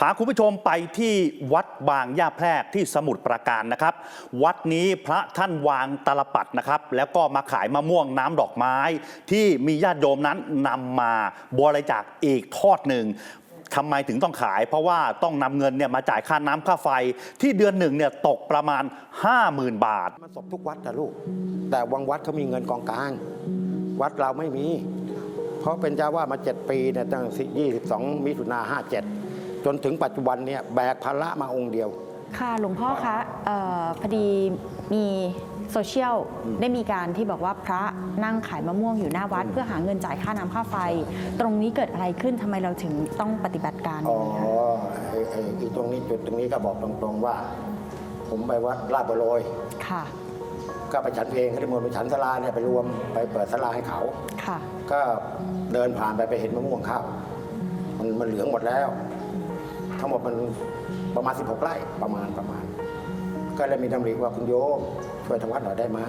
พาคุณผู้ชมไปที่วัดบางย่าแพรกที่สมุทรปราการนะครับ วัดนี้พระท่านวางตลปัดนะครับ แล้วก็มาขายมะม่วงน้ำดอกไม้ ที่มีญาติโยมนั้นนำมาบริจาคอีกทอดหนึ่งทำไมถึงต้องขาย เพราะว่าต้องนำเงินเนี่ยมาจ่ายค่าน้ำค่าไฟ ที่เดือนหนึ่งเนี่ยตกประมาณ 50,000 บาทมันศพทุกวัดนะลูก แต่วังวัดเขามีเงินกองกลาง วัดเราไม่มี เพราะเป็นเจ้าว่ามาเจ็ดปีเนี่ยตั้ง 22 มิถุนาห้าเจ็ดจนถึงปัจจุบันเนี่ยแบกภาระมาองค์เดียว ค่ะหลวงพ่อคะเออพอดีมีโซเชียลได้มีการที่บอกว่าพระนั่งขายมะม่วงอยู่หน้าวัด เพื่อหาเงินจ่ายค่าน้ำค่าไฟ ตรงนี้เกิดอะไรขึ้นทำไมเราถึงต้องปฏิบัติการอ๋อนี้คะ ไอ้ไอ้ไอ้ตรงนี้จุดตรงนี้ก็บอกตรงๆว่า ผมไปวัดลาดบัวโรยค่ะ ก็ไปฉันเพลงเขาที่มนต์ไปฉันสลาเนี่ยไปรวมไปเปิดสลาให้เขา ค่ะ ก็เดินผ่านไปไปเห็นมะม่วงข้าวมันมันเหลืองหมดแล้ว ทั้งหมดมันประมาณ 16 ไร่ประมาณประมาณ ก็เลยมีดำริว่าคุณโยมช่วยทางวัดหน่อยได้ไหม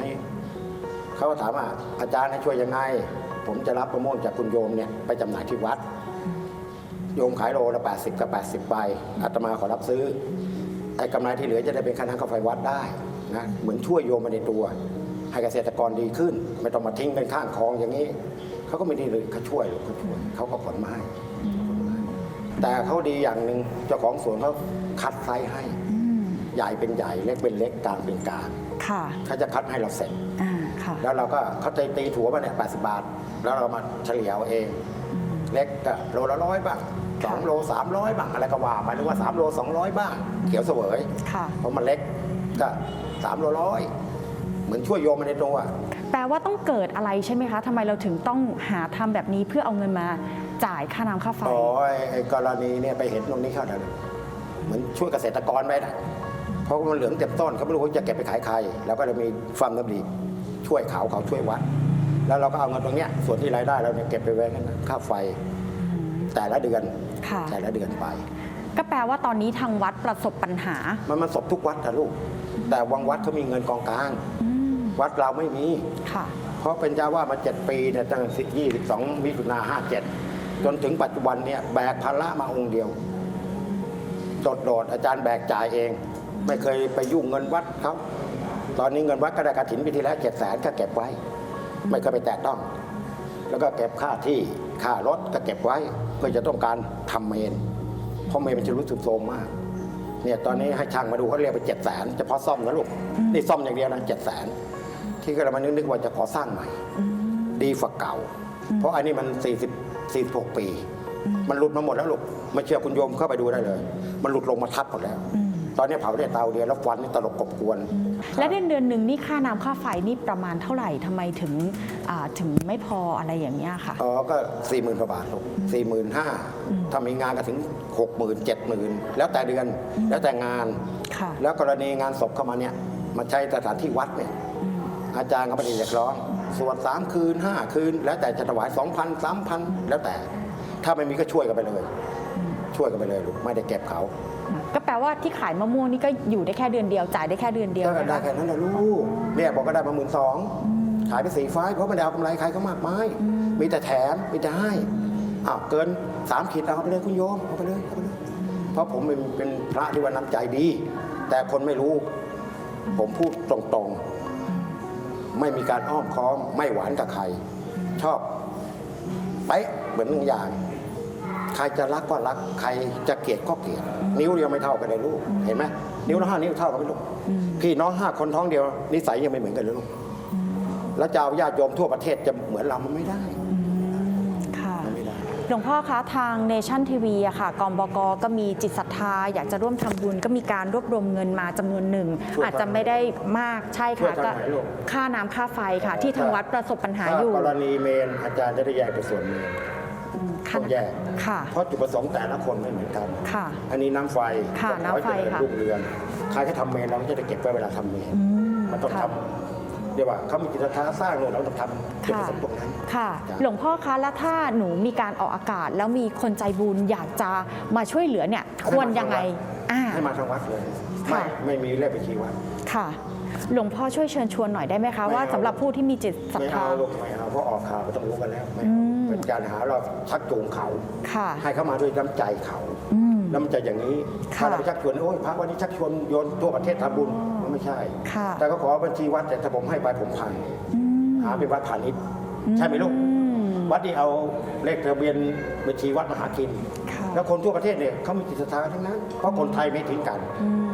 เขาก็ถามว่าอาจารย์ให้ช่วยยังไง ผมจะรับมะม่วงจากคุณโยมเนี่ยไปจำหน่ายที่วัด โยมขายโลละ 80 กับ 80ใบอาตมาขอรับซื้อไอ้กำไรที่เหลือจะได้เป็นค่าน้ำค่าไฟวัดได้นะเหมือนช่วยโยมมาในตัว ให้เกษตรกรดีขึ้น ไม่ต้องมาทิ้งกันข้างคลองอย่างนี้เขาก็ไม่ไดีเลยเขาช่วยเขาช่วยเขาก็ผลไมาให้ แต่เขาดีอย่างหนึ่งเจ้าของสวนเขาคัดไซส์ให้ อืมใหญ่เป็นใหญ่เล็กเป็นเล็กกลางเป็นกลางค่ะเขาจะคัดให้เราเสร็จ อ่าค่ะแล้วเราก็เขาตีตีถั่วมาเนี่ยแปบาท แล้วเรามาเฉลี่ยเอาเอง เล็กก็โลละร้อยบ้างสองค่ะโลสามร้อยบ้างอะไรก็ว่าไปหรือว่าสามโลสองร้อยบ้าง เขียวเสวย ค่ะ เพราะมันเล็กก็สามโลร้อยเหมือนช่วยโยมมาในตัว แปลว่าต้องเกิดอะไรใช่ไหมคะทำไมเราถึงต้องหาทำแบบนี้เพื่อเอาเงินมา จ่ายค่าน้ำค่าไฟ อ๋อไอ้ไอ้กรณีเนี่ยไปเห็นตรงนี้เข้าแล้วเหมือนช่วยเกษตรกรไว้นะเพราะว่ามันเหลืองเต็มต้นเขาไม่รู้ว่าจะเก็บไปขายใคร แล้วก็เลยมีฟาร์มน้ำดีช่วยเขาเขาช่วยวัด แล้วเราก็เอาเงินตรงเนี้ยส่วนที่รายได้เราเนี่ยเก็บไปไว้นั่นนะค่าไฟ แต่ละเดือนค่ะ แต่ละเดือนไป ก็แปลว่าตอนนี้ทางวัดประสบปัญหามันมันศพทุกวัดนะลูก แต่วังวัดเขามีเงินกองกลาง อืมวัดเราไม่มี ค่ะ เพราะเป็นเจ้าว่ามาเจ็ดปีเนี่ยตั้ง22มิถุนาห้าเจ็ด จนถึงปัจจุบันเนี่ยแบกภาระมาองค์เดียวโดดโดดๆอาจารย์แบกจ่ายเอง ไม่เคยไปยุ่งเงินวัดเขาตอนนี้เงินวัดก็ได้กระถินไปทีแล้วเจ็ดแสนก็เก็บไว้ ไม่เคยไปแตะต้อง แล้วก็เก็บค่าที่ค่ารถก็เก็บไว้เพื่อจะต้องการทำเมนเพราะเมนมันจะรู้สึกโทรมมากเนี่ยตอนนี้ให้ช่างมาดูเขาเรียกไปเจ็ดแสนเฉพาะซ่อมนะลูกนี่ซ่อมอย่างเดียวนะเจ็ดแสนที่ก็เลยมานึกๆว่าจะขอสร้างใหม่ ดีฝักเก่า เพราะอันนี้มัน40 46 ปี มันหลุดมาหมดแล้วลูกไม่เชื่อคุณโยมเข้าไปดูได้เลย มันหลุดลงมาทับหมดแล้ว ตอนนี้เผาได้เตาเดียวแล้วฟันนี่ตลบกบกวน และเดือนเดือนหนึ่งนี่ค่าน้ำค่าไฟนี่ประมาณเท่าไหร่ทำไมถึงอ่าถึงไม่พออะไรอย่างเงี้ยค่ะ อ๋อก็สี่หมื่นกว่าบาทลูกสี่หมื่นห้าถ้ามีงานก็ถึงหกหมื่นเจ็ดหมื่นแล้วแต่เดือนแล้วแต่งาน ค่ะ แล้วกรณีงานศพเข้ามาเนี่ยมาใช้สถานที่วัดเนี่ยอาจารย์ก็ไม่ได้เรียกร้อง สวดสามคืนห้าคืน แล้วแต่จะถวายสองพันสามพันแล้วแต่ ถ้าไม่มีก็ช่วยกันไปเลย ช่วยกันไปเลยลูกไม่ได้เก็บเขา ก็แปลว่าที่ขายมะม่วงนี่ก็อยู่ได้แค่เดือนเดียวจ่ายได้แค่เดือนเดียวก็ได้นะคะแค่นั้นแหละลูกเนี่ยบอกก็ได้มาหมื่นสองขายไปสี่ไฟล์เพราะไม่ได้เอากำไรใครเขามากมายมีแต่แถมมีแต่ให้อ้าวเกินสามขีดเอาไปเลยคุณโยมเอาไปเลยเอาไปเลยเพราะผมเป็นเป็นพระที่ว่าน้ำใจดี แต่คนไม่รู้ ผมพูดตรงๆ ไม่มีการอ้อมค้อม ไม่หวานกับใคร ชอบไปเหมือนอย่าง ใครจะรักก็รัก ใครจะเกลียดก็เกลียด นิ้วเดียวไม่เท่ากันเลยลูก เห็นไหมนิ้วละห้านิ้วเท่ากันไหมลูก พี่น้องห้าคนท้องเดียวนิสัยยังไม่เหมือนกันเลยลูก แล้วจะเอาญาติโยมทั่วประเทศจะเหมือนเรามันไม่ได้ หลวงพ่อคะทางเนชั่นทีวีอะค่ะกองบกก็มีจิตศรัทธา อยากจะร่วมทำบุญก็มีการรวบรวมเงินมาจำนวนหนึ่งช่วยอาจจะไม่ได้มากใช่ช่วค่ะยทางก็ไหนลูกค่าน้ำค่าไฟค่ะ ที่ทางวัดประสบปัญหาอยู่ถ้กรณีเมนอาจารย์จะได้แยกเป็นส่วนเมนค่ะต้องแยกค่ะเพราะจุดประสงค์แต่ละคนไม่เหมือนกันค่ะอันนี้น้ำไฟค่ะก็ขอให้น้ำไฟเจริญค่ะรุ่งเรืองใครที่ทำเมนเราก็จะได้เก็บไว้เวลาทำเมนอืมมันต้องค่ะทำเดี๋ยวว่าเขามีจิตศรัทธาสร้างเนี่ยเราต้องทำจุดประสงค์ตรงนั้น ค่ะจ้ะหลวงพ่อคะแล้วถ้าหนูมีการออกอากาศ แล้วมีคนใจบุญอยากจะมาช่วยเหลือเนี่ยควรยังไงอ่าให้มาทางวัดเลยค่ะไม่ไม่มีเลขบัญชีวัดค่ะหลวงพ่อช่วยเชิญชวนหน่อยได้ไหมคะไม่เอาว่าสำหรับผู้ที่มีจิตศรัทไม่ธาเอาลูกไม่เอาเพราะออกข่าวก็ต้องรู้กันแล้วไม่อืเอามเป็นการหาเราชักจูงเขาค่ะให้เขามาด้วยน้ำใจเขาอืมแล้วมันจะอย่างนี้ค่ะถ้าเราไปชักชวนโอ้ยพระวันนี้ชักชวนโยนทั่วประเทศทำบุญมัน ไม่ใช่ ค่ะ แต่ก็ขอบัญชีวัดแต่ถ้าผมให้ไปผมพันหาเป็นวัดพาณิชย์ใช่ไหมลูกวัดนี่เอาเลขทะเบียนบัญชีวัดมหาคิน ค่ะ แล้วคนทั่วประเทศเนี่ยเขามีจิตศรัทธาทั้งนั้น เพราะคนไทยไม่ทิ้งกัน อืม